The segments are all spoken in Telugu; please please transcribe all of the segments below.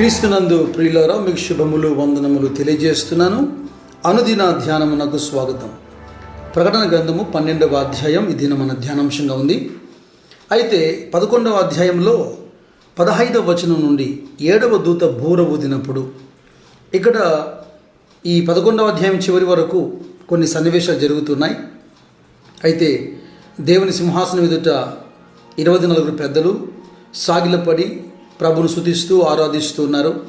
క్రీస్తునందు ప్రియులారా మీకు శుభములు వందనములు తెలియజేస్తున్నాను. అనుదిన ధ్యానమునకు స్వాగతం. ప్రకటన గ్రంథము పన్నెండవ అధ్యాయం ఇది మన ధ్యానాంశంగా ఉంది. అయితే పదకొండవ అధ్యాయంలో పదహైదవ వచనం నుండి ఏడవ దూత బూర ఊదినప్పుడు ఇక్కడ ఈ పదకొండవ అధ్యాయం చివరి వరకు కొన్ని సన్నివేశాలు జరుగుతున్నాయి. అయితే దేవుని సింహాసనం ఎదుట ఇరవై నలుగురు పెద్దలు సాగిలపడి ప్రభును శుతిస్తూ ఆరాధిస్తూ ఉన్నారు.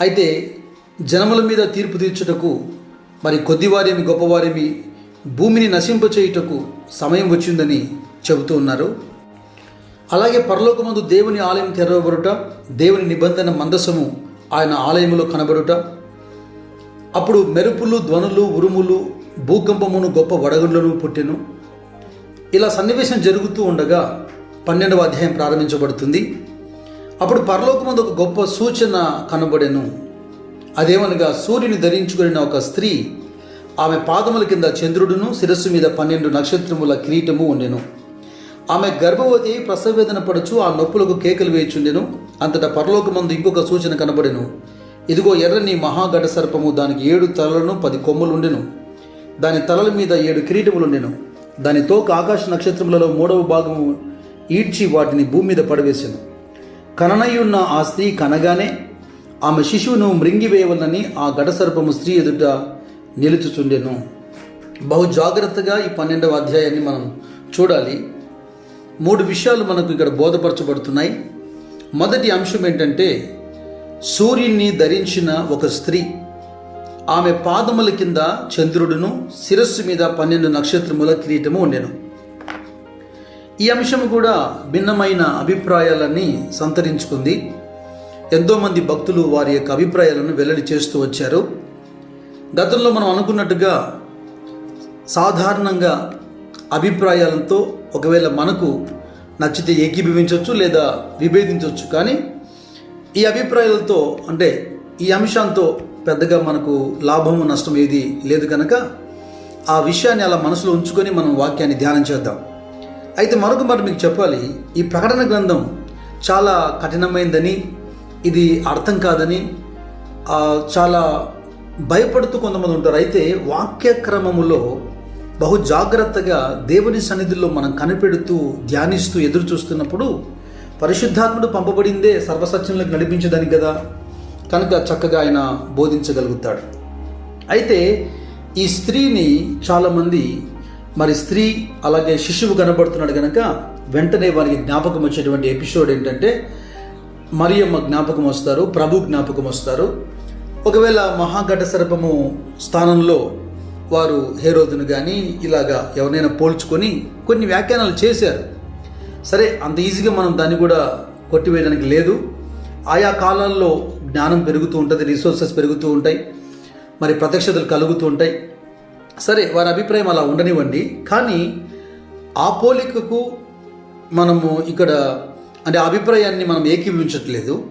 అయితే జనముల మీద తీర్పు తీర్చుటకు మరి కొద్దివారేమి గొప్పవారేమి భూమిని నశింపచేయుటకు సమయం వచ్చిందని చెబుతూ ఉన్నారు. అలాగే పరలోకమందు దేవుని ఆలయం తెరవబడుట దేవుని నిబంధన మందసము ఆయన ఆలయములో కనబడుట. అప్పుడు మెరుపులు ధ్వనులు ఉరుములు భూకంపమును గొప్ప వడగండ్లను పుట్టెను. ఇలా సన్నివేశం జరుగుతూ ఉండగా పన్నెండవ అధ్యాయం ప్రారంభించబడుతుంది. అప్పుడు పరలోకమందు ఒక గొప్ప సూచన కనబడెను. అదేమనగా సూర్యుని ధరించుకుని ఒక స్త్రీ ఆమె పాదముల కింద చంద్రుడును శిరస్సు మీద పన్నెండు నక్షత్రముల కిరీటము ఉండెను. ఆమె గర్భవతి ప్రసవేదన పడుచు ఆ నొప్పులకు కేకలు వేచుండెను అంతటా పరలోకమందు ఇంకొక సూచన కనబడెను. ఇదిగో ఎర్రని మహాగడ సర్పము దానికి ఏడు తలలను పది కొమ్ములు ఉండెను దాని తలల మీద ఏడు కిరీటములుండెను. దాని తోక ఆకాశ నక్షత్రములలో మూడవ భాగము ఈడ్చి వాటిని భూమి మీద పడవేశాను కననయ్యున్న ఆ స్త్రీ కనగానే ఆమె శిశువును మృంగివేయవలనని ఆ గడసర్పము స్త్రీ ఎదుట నిలుచుచుండెను. బహు జాగ్రత్తగా ఈ పన్నెండవ అధ్యాయాన్ని మనం చూడాలి. మూడు విషయాలు మనకు ఇక్కడ బోధపరచబడుతున్నాయి. మొదటి అంశం ఏంటంటే సూర్యుని ధరించిన ఒక స్త్రీ ఆమె పాదముల కింద చంద్రుడును శిరస్సు మీద పన్నెండు నక్షత్రముల కిరీటము ఉండెను. ఈ అంశం కూడా భిన్నమైన అభిప్రాయాలని సంతరించుకుంది. ఎంతోమంది భక్తులు వారి యొక్క అభిప్రాయాలను వెల్లడి చేస్తూ వచ్చారు. గతంలో మనం అనుకున్నట్టుగా సాధారణంగా అభిప్రాయాలతో ఒకవేళ మనకు నచ్చితే ఏకీభవించవచ్చు లేదా విభేదించవచ్చు. కానీ ఈ అభిప్రాయాలతో అంటే ఈ అంశంతో పెద్దగా మనకు లాభము నష్టం ఏది లేదు కనుక ఆ విషయాన్ని అలా మనసులో ఉంచుకొని మనం వాక్యాన్ని ధ్యానం చేద్దాం. అయితే మరొక మాట మీకు చెప్పాలి. ఈ ప్రకటన గ్రంథం చాలా కఠినమైందని ఇది అర్థం కాదని చాలా భయపడుతూ కొంతమంది ఉంటారు. అయితే వాక్యక్రమములో బహు జాగ్రత్తగా దేవుని సన్నిధిలో మనం కనిపెడుతూ ధ్యానిస్తూ ఎదురు చూస్తున్నప్పుడు పరిశుద్ధాత్ముడు పంపబడిందే సర్వసత్యంలోకి నడిపించడానికి కదా. కనుక చక్కగా ఆయన బోధించగలుగుతాడు. అయితే ఈ స్త్రీని చాలామంది మరి స్త్రీ అలాగే శిశువు కనబడుతున్నాడు కనుక వెంటనే వారికి జ్ఞాపకం వచ్చేటువంటి ఎపిసోడ్ ఏంటంటే మరియమ్మ జ్ఞాపకం వస్తారు ప్రభు జ్ఞాపకం వస్తారు. ఒకవేళ మహాఘట సర్పము స్థానంలో వారు హేరోదును కానీ ఇలాగా ఎవరినైనా పోల్చుకొని కొన్ని వ్యాఖ్యానాలు చేశారు. సరే అంత ఈజీగా మనం దాన్ని కూడా కొట్టివేయడానికి లేదు. ఆయా కాలాల్లో జ్ఞానం పెరుగుతూ ఉంటుంది రిసోర్సెస్ పెరుగుతూ ఉంటాయి. మరి ప్రత్యక్షతలు కలుగుతూ ఉంటాయి. సరే వారి అభిప్రాయం అలా ఉండనివ్వండి. కానీ ఆ పోలికకు మనము ఇక్కడ అంటే అభిప్రాయాన్ని మనం ఏకీభవించట్లేదు.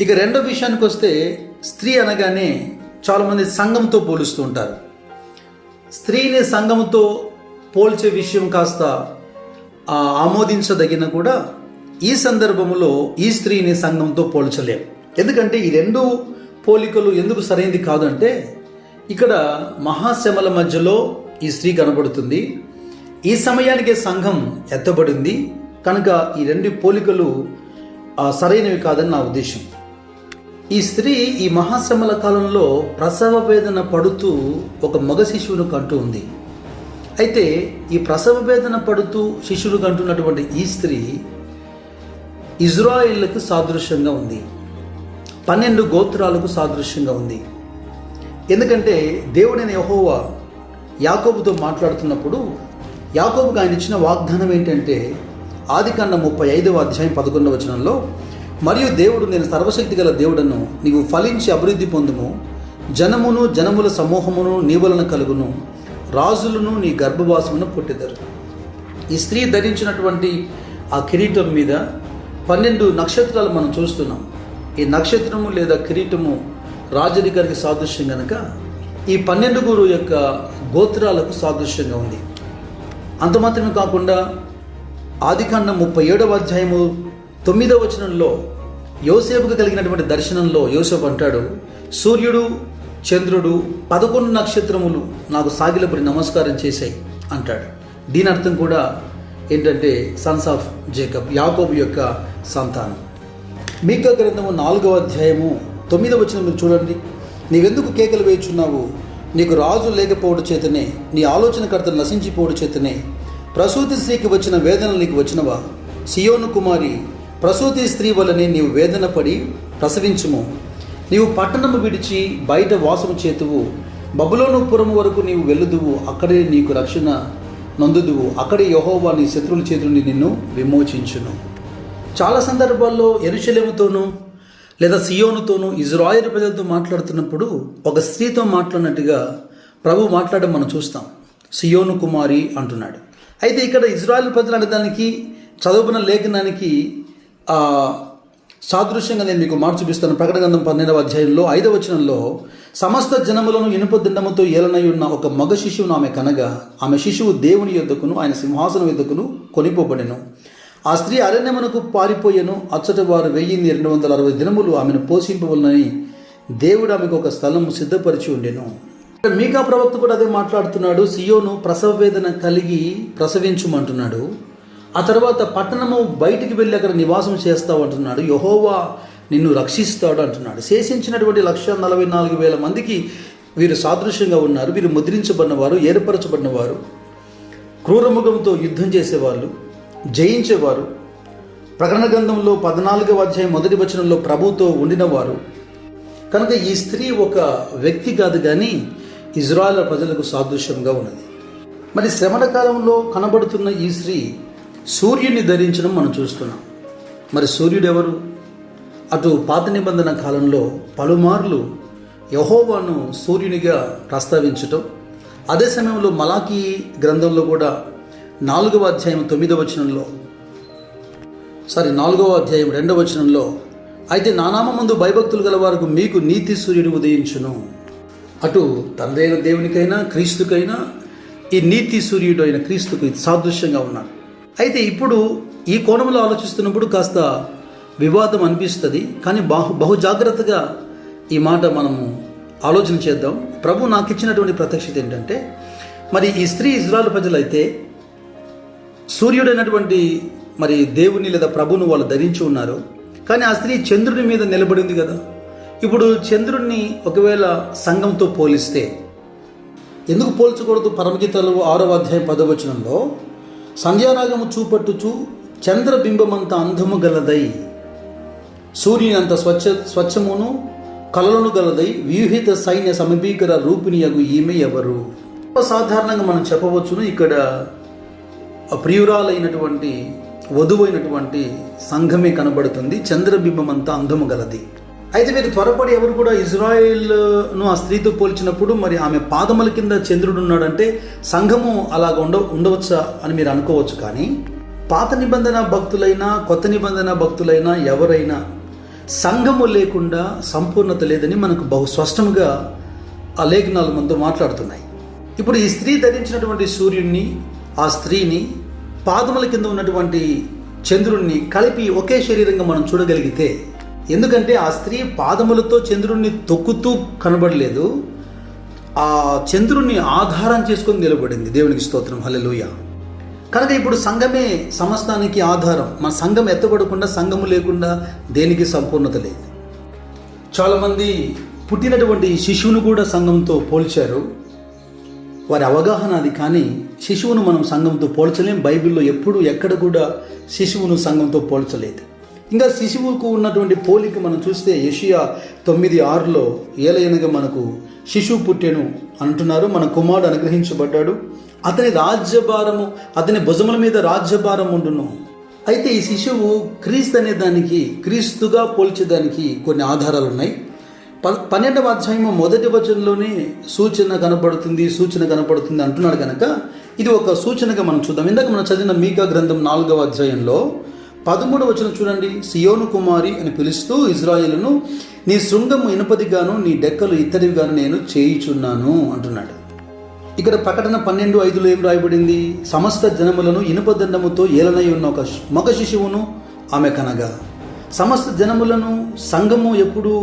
ఇక రెండో విషయానికి వస్తే స్త్రీ అనగానే చాలామంది సంఘంతో పోలుస్తూ ఉంటారు. స్త్రీని సంఘంతో పోల్చే విషయం కాస్త ఆమోదించదగిన కూడా ఈ సందర్భంలో ఈ స్త్రీని సంఘంతో పోల్చలేం. ఎందుకంటే ఈ రెండు పోలికలు ఎందుకు సరైనది కాదంటే ఇక్కడ మహాశ్రమల మధ్యలో ఈ స్త్రీ కనబడుతుంది. ఈ సమయానికి సంఘం ఎత్తబడింది. కనుక ఈ రెండు పోలికలు సరైనవి కాదని నా ఉద్దేశం. ఈ స్త్రీ ఈ మహాశ్రమల కాలంలో ప్రసవ వేదన పడుతూ ఒక మగ శిశువును కంటూ ఉంది. అయితే ఈ ప్రసవ వేదన పడుతూ శిశువును కంటున్నటువంటి ఈ స్త్రీ ఇజ్రాయిల్కు సాదృశ్యంగా ఉంది. పన్నెండు గోత్రాలకు సాదృశ్యంగా ఉంది. ఎందుకంటే దేవుడైన యహోవా యాకోబుతో మాట్లాడుతున్నప్పుడు యాకోబుకు ఆయన ఇచ్చిన వాగ్దానం ఏంటంటే ఆదికాండ ముప్పై ఐదవ అధ్యాయం పదకొండవ వచనంలో మరియు దేవుడు నేను సర్వశక్తి గల దేవుడను నీవు ఫలించి అభివృద్ధి పొందుము. జనమును జనముల సమూహమును నీవలన కలుగును. రాజులను నీ గర్భవాసమును పుట్టెదరు. ఈ స్త్రీ ధరించినటువంటి ఆ కిరీటం మీద పన్నెండు నక్షత్రాలు మనం చూస్తున్నాం. ఈ నక్షత్రము లేదా కిరీటము రాజరికానికి సాదృశ్యం కనుక ఈ పన్నెండుగురు యొక్క గోత్రాలకు సాదృశ్యంగా ఉంది. అంత మాత్రమే కాకుండా ఆదికాండం ముప్పై ఏడవ అధ్యాయము తొమ్మిదవ వచనంలో యోసేపుకు కలిగినటువంటి దర్శనంలో యోసేపు అంటాడు సూర్యుడు చంద్రుడు పదకొండు నక్షత్రములు నాకు సాగిలపడి నమస్కారం చేశాయి అంటాడు. దీని అర్థం కూడా ఏంటంటే సన్స్ ఆఫ్ జేకబ్ యాకోబు యొక్క సంతానం. మీకా గ్రంథము నాలుగవ అధ్యాయము తొమ్మిదవ వచ్చిన మీరు చూడండి. నీవెందుకు కేకలు వేయుచున్నావు? నీకు రాజు లేకపోవడం చేతనే నీ ఆలోచనకర్త నశించిపోవడం చేతనే ప్రసూతి స్త్రీకి వచ్చిన వేదన నీకు వచ్చినవా? సియోను కుమారి ప్రసూతి స్త్రీ వలనే నీవు వేదన పడి ప్రసవించుము. నీవు పట్టణము విడిచి బయట వాసము చేతువు. బబులోను పురము వరకు నీవు వెళ్ళుదువు అక్కడే నీకు రక్షణ నందుదువు. అక్కడే యహోవా నీ శత్రువుల చేతుల్ని నిన్ను విమోచించును. చాలా సందర్భాల్లో ఎరుశలేముతోనూ లేదా సియోనుతోనూ ఇజ్రాయిల్ ప్రజలతో మాట్లాడుతున్నప్పుడు ఒక స్త్రీతో మాట్లాడినట్టుగా ప్రభు మాట్లాడడం మనం చూస్తాం. సియోను కుమారి అంటున్నాడు. అయితే ఇక్కడ ఇజ్రాయెల్ ప్రజలు అనడానికి చదువుకున్న లేఖనానికి సాదృశ్యంగా నేను మీకు మార్చి చూపిస్తాను. ప్రకటన గ్రంథం పన్నెండవ అధ్యాయంలో ఐదవ వచనంలో సమస్త జనములను ఇనుప దిండముతో ఏలనై ఉన్న ఒక మగ శిశువును ఆమె కనగా ఆమె శిశువు దేవుని యొద్దకును ఆయన సింహాసనం యొద్దకును కొనిపోబడెను. ఆ స్త్రీ అరణ్యమునకు పారిపోయెను. అచ్చట వారు వెయ్యిన్ని రెండు వందల అరవై దినములు ఆమెను పోషింపవలనని దేవుడు ఆమెకు ఒక స్థలం సిద్ధపరిచి ఉండెను. మీకా ప్రవక్త కూడా అదే మాట్లాడుతున్నాడు. సియోను ప్రసవ వేదన కలిగి ప్రసవించుమంటున్నాడు. ఆ తర్వాత పట్టణము బయటికి వెళ్ళి అక్కడ నివాసం చేస్తావు అంటున్నాడు. యహోవా నిన్ను రక్షిస్తాడు అంటున్నాడు. శేషించినటువంటి లక్ష నలభై నాలుగు వేల మందికి వీరు సాదృశ్యంగా ఉన్నారు. వీరు ముద్రించబడినవారు ఏర్పరచబడినవారు. క్రూరముఖంతో యుద్ధం చేసేవాళ్ళు. జయించేవారు. ప్రకటన గ్రంథంలో పద్నాలుగవ అధ్యాయం మొదటి వచనంలో ప్రభుతో ఉండినవారు. కనుక ఈ స్త్రీ ఒక వ్యక్తి కాదు కానీ ఇజ్రాయల్ ప్రజలకు సాదృశ్యంగా ఉన్నది. మరి శ్రమణ కాలంలో కనబడుతున్న ఈ స్త్రీ సూర్యుని ధరించడం మనం చూస్తున్నాం. మరి సూర్యుడు ఎవరు అటు పాత నిబంధన కాలంలో పలుమార్లు యహోవాను సూర్యునిగా ప్రస్తావించటం అదే సమయంలో మలాకీ గ్రంథంలో కూడా నాలుగవ అధ్యాయం తొమ్మిదవ వచనంలో. సారీ నాలుగవ అధ్యాయం రెండవ వచనంలో అయితే నానామందు భయభక్తులు గల వారికి మీకు నీతి సూర్యుడు ఉదయించును. అటు తండ్రి దేవునికైనా క్రీస్తుకైనా ఈ నీతి సూర్యుడు అయిన క్రీస్తుకు ఇది సాదృశ్యంగా ఉన్నాడు. అయితే ఇప్పుడు ఈ కోణంలో ఆలోచిస్తున్నప్పుడు కాస్త వివాదం అనిపిస్తుంది కానీ బహు బహు జాగ్రత్తగా ఈ మాట మనము ఆలోచన చేద్దాం. ప్రభు నాకు ఇచ్చినటువంటి ప్రత్యక్షత ఏంటంటే మరి ఈ స్త్రీ ఇజ్రాయల్ ప్రజలైతే సూర్యుడైనటువంటి మరి దేవుని లేదా ప్రభును వాళ్ళు ధరించి ఉన్నారు. కానీ ఆ స్త్రీ చంద్రుని మీద నిలబడింది కదా. ఇప్పుడు చంద్రుణ్ణి ఒకవేళ సంఘంతో పోలిస్తే ఎందుకు పోల్చకూడదు? పరమగీతలు ఆరవ అధ్యాయం పదవచనంలో సంధ్యారాగము చూపట్టుచు చంద్రబింబమంత అందము గలదై సూర్యుని అంత స్వచ్ఛ స్వచ్ఛమును కలలను గలదై వ్యూహిత సైన్య సమీకర రూపిణియగు ఈమె ఎవరు? సాధారణంగా మనం చెప్పవచ్చును ఇక్కడ ప్రియురాలైనటువంటి వధువైనటువంటి సంఘమే కనబడుతుంది. చంద్రబింబం అంతా అందము గలది. అయితే మీరు త్వరపడి ఎవరు కూడా ఇజ్రాయెల్ను ఆ స్త్రీతో పోల్చినప్పుడు మరి ఆమె పాదముల కింద చంద్రుడు ఉన్నాడంటే సంఘము అలాగ ఉండ ఉండవచ్చా అని మీరు అనుకోవచ్చు కానీ పాత నిబంధన భక్తులైనా కొత్త నిబంధన భక్తులైనా ఎవరైనా సంఘము లేకుండా సంపూర్ణత లేదని మనకు బహు స్పష్టంగా ఆ లేఖనాలు మనతో మాట్లాడుతున్నాయి. ఇప్పుడు ఈ స్త్రీ ధరించినటువంటి సూర్యుడిని ఆ స్త్రీని పాదముల కింద ఉన్నటువంటి చంద్రుణ్ణి కలిపి ఒకే శరీరంగా మనం చూడగలిగితే ఎందుకంటే ఆ స్త్రీ పాదములతో చంద్రుణ్ణి తొక్కుతూ కనబడలేదు ఆ చంద్రుణ్ణి ఆధారం చేసుకొని నిలబడింది. దేవునికి స్తోత్రం. హలలోయ కనుక ఇప్పుడు సంఘమే సమస్తానికి ఆధారం. మన సంఘం ఎత్తబడకుండా సంఘము లేకుండా దేనికి సంపూర్ణత లేదు? చాలామంది పుట్టినటువంటి శిశువును కూడా సంఘంతో పోల్చారు. వారి అవగాహన అది కానీ శిశువును మనం సంఘంతో పోల్చలేం. బైబిల్లో ఎప్పుడు ఎక్కడ కూడా శిశువును సంఘంతో పోల్చలేదు. ఇంకా శిశువుకు ఉన్నటువంటి పోలిక మనం చూస్తే ఏషియా తొమ్మిది ఆరులో ఏలయనగా మనకు శిశువు పుట్టెను అంటున్నారు. మన కుమారుడు అనుగ్రహించబడ్డాడు. అతని రాజ్యభారము అతని భుజముల మీద రాజ్యభారం ఉండును. అయితే ఈ శిశువు క్రీస్తు అనే దానికి క్రీస్తుగా పోల్చేదానికి కొన్ని ఆధారాలు ఉన్నాయి ప పన్నెండవ అధ్యాయము మొదటి వచనంలోనే సూచన కనపడుతుంది సూచన కనపడుతుంది అంటున్నాడు కనుక ఇది ఒక సూచనగా మనం చూద్దాం. ఇందాక మనం చదివిన మీకా గ్రంథం నాలుగవ అధ్యాయంలో పదమూడవ వచనం చూడండి. సియోను కుమారి అని పిలుస్తూ ఇజ్రాయేలును నీ శృంగము ఇనుపదిగాను నీ డెక్కలు ఇత్తడివిగాను నేను చేయుచున్నాను అంటున్నాడు. ఇక్కడ ప్రకటన పన్నెండు ఐదులో ఏం రాయబడింది? సమస్త జనములను ఇనుపదండముతో ఏలనై ఉన్న ఒక మగ శిశువును ఆమె కనగా. సమస్త జనములను సంఘము ఎప్పుడు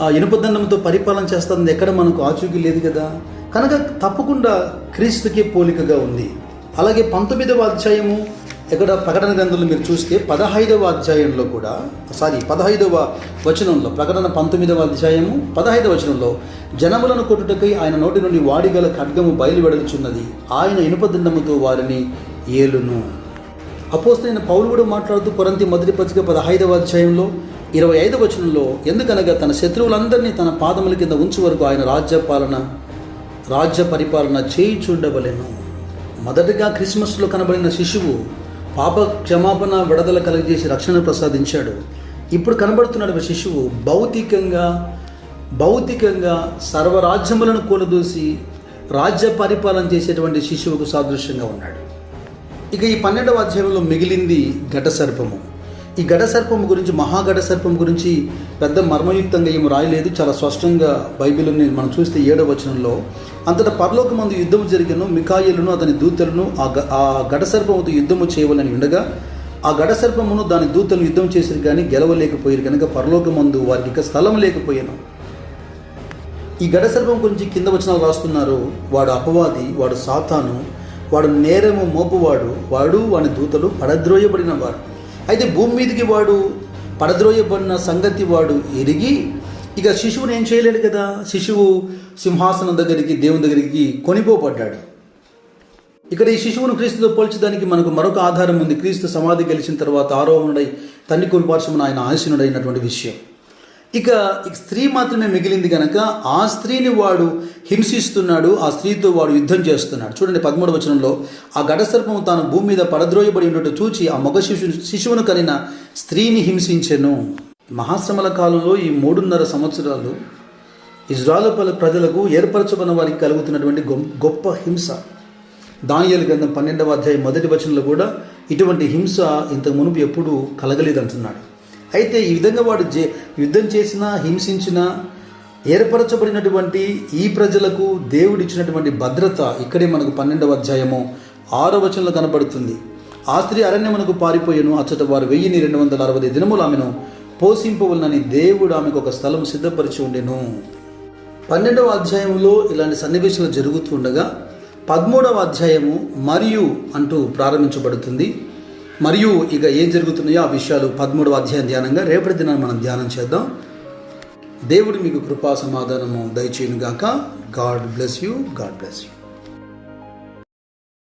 ఆ ఇనుపదండంతో పరిపాలన చేస్తుంది ఎక్కడ మనకు ఆచూకీ లేదు కదా? కనుక తప్పకుండా క్రీస్తుకే పోలికగా ఉంది. అలాగే పంతొమ్మిదవ అధ్యాయము ఇక్కడ ప్రకటన గ్రంథంలో మీరు చూస్తే పదహైదవ అధ్యాయంలో కూడా సారీ పదహైదవ వచనంలో ప్రకటన పంతొమ్మిదవ అధ్యాయము పదహైదవ వచనంలో జనములను కొట్టుటకై ఆయన నోటి నుండి వాడిగల ఖడ్గము బయలువెడలుచున్నది. ఆయన ఇనుపదండముతో వారిని ఏలును. అపోస్తైన పౌలు కూడా మాట్లాడుతూ కొరంతి మొదటి పత్రిక పదహైదవ అధ్యాయంలో ఇరవై ఐదు వచనంలో ఎందుకనగా తన శత్రువులందరినీ తన పాదముల కింద ఉంచు వరకు ఆయన రాజ్య పాలన రాజ్య పరిపాలన చేయి చూడవలేను మొదటగా క్రిస్మస్లో కనబడిన శిశువు పాప క్షమాపణ విడుదల కలిగజేసి రక్షణ ప్రసాదించాడు. ఇప్పుడు కనబడుతున్నాడు శిశువు భౌతికంగా భౌతికంగా సర్వరాజ్యములను కూలదూసి రాజ్య పరిపాలన చేసేటువంటి శిశువుకు సాదృశ్యంగా ఉన్నాడు. ఇక ఈ పన్నెండవ అధ్యాయంలో మిగిలింది ఘట సర్పము ఈ గడ సర్పము గురించి మహాగడ సర్పం గురించి పెద్ద మర్మయుక్తంగా ఏమి రాయలేదు. చాలా స్పష్టంగా బైబిల్ని మనం చూస్తే ఏడవ వచనంలో అంతటా పరలోకమందు యుద్ధము జరిగిన మికాయిలను అతని దూతలను ఆ గ ఆ సర్పముతో యుద్ధము చేయవలని ఉండగా ఆ గడ సర్పమును దాని దూతలను యుద్ధం చేసిరు కానీ గెలవలేకపోయారు కనుక పరలోకమందు వారికి ఇక స్థలం లేకపోయాను. ఈ గడ సర్పం గురించి కింద వచనాలు రాస్తున్నారు. వాడు అపవాది వాడు సాతాను వాడు నేరము మోపువాడు వాడు వాని దూతలు పడద్రోయబడినవారు అయితే భూమి మీదకి వాడు పడద్రోయబడిన సంగతి వాడు ఎరిగి ఇక శిశువుని ఏం చేయలేడు కదా? శిశువు సింహాసనం దగ్గరికి దేవుని దగ్గరికి కొనిపోబడ్డాడు. ఇక్కడ ఈ శిశువును క్రీస్తుతో పోల్చడానికి మనకు మరొక ఆధారం ఉంది. క్రీస్తు సమాధి గెలిచిన తర్వాత ఆరోహణుడై తండ్రి కురిపార్శ్వమున ఆయన ఆశీనుడైనటువంటి విషయం. ఇక ఇక స్త్రీ మాత్రమే మిగిలింది కనుక ఆ స్త్రీని వాడు హింసిస్తున్నాడు ఆ స్త్రీతో వాడు యుద్ధం చేస్తున్నాడు. చూడండి పదమూడు వచనంలో ఆ ఘటసర్పము తాను భూమి మీద పడద్రోయబడి ఉన్నట్టు చూచి ఆ మగ శిశు శిశువును కలిగిన స్త్రీని హింసించెను. మహాశ్రమల కాలంలో ఈ మూడున్నర సంవత్సరాలు ఇజ్రాయల్ పల ప్రజలకు ఏర్పరచబడిన వారికి కలుగుతున్నటువంటి గొ- గొప్ప హింస. దానియలు గ్రంథం పన్నెండవ అధ్యాయం మొదటి వచనంలో కూడా ఇటువంటి హింస ఇంతకు మునుపు ఎప్పుడూ కలగలేదంటున్నాడు. అయితే ఈ విధంగా వాడు జే యుద్ధం చేసినా హింసించినా ఏర్పరచబడినటువంటి ఈ ప్రజలకు దేవుడిచ్చినటువంటి భద్రత ఇక్కడే మనకు పన్నెండవ అధ్యాయము ఆరో వచనంలో కనబడుతుంది. ఆ స్త్రీ అరణ్యమునకు పారిపోయాను అచ్చట వారు వెయ్యిని రెండు వందల అరవై దినములు ఆమెను పోషింపవలనని దేవుడు ఆమెకు ఒక స్థలం సిద్ధపరిచి ఉండెను. పన్నెండవ అధ్యాయంలో ఇలాంటి సన్నివేశాలు జరుగుతుండగా పదమూడవ అధ్యాయము మరియు అంటూ ప్రారంభించబడుతుంది. మరియు ఇక ఏం జరుగుతున్నాయో ఆ విషయాలు పదమూడవ అధ్యాయం ధ్యానంగా రేపటి దినాన్ని మనం ధ్యానం చేద్దాం. దేవుడు మీకు కృపా సమాధానము దయచేయను గాక God bless you. God bless you.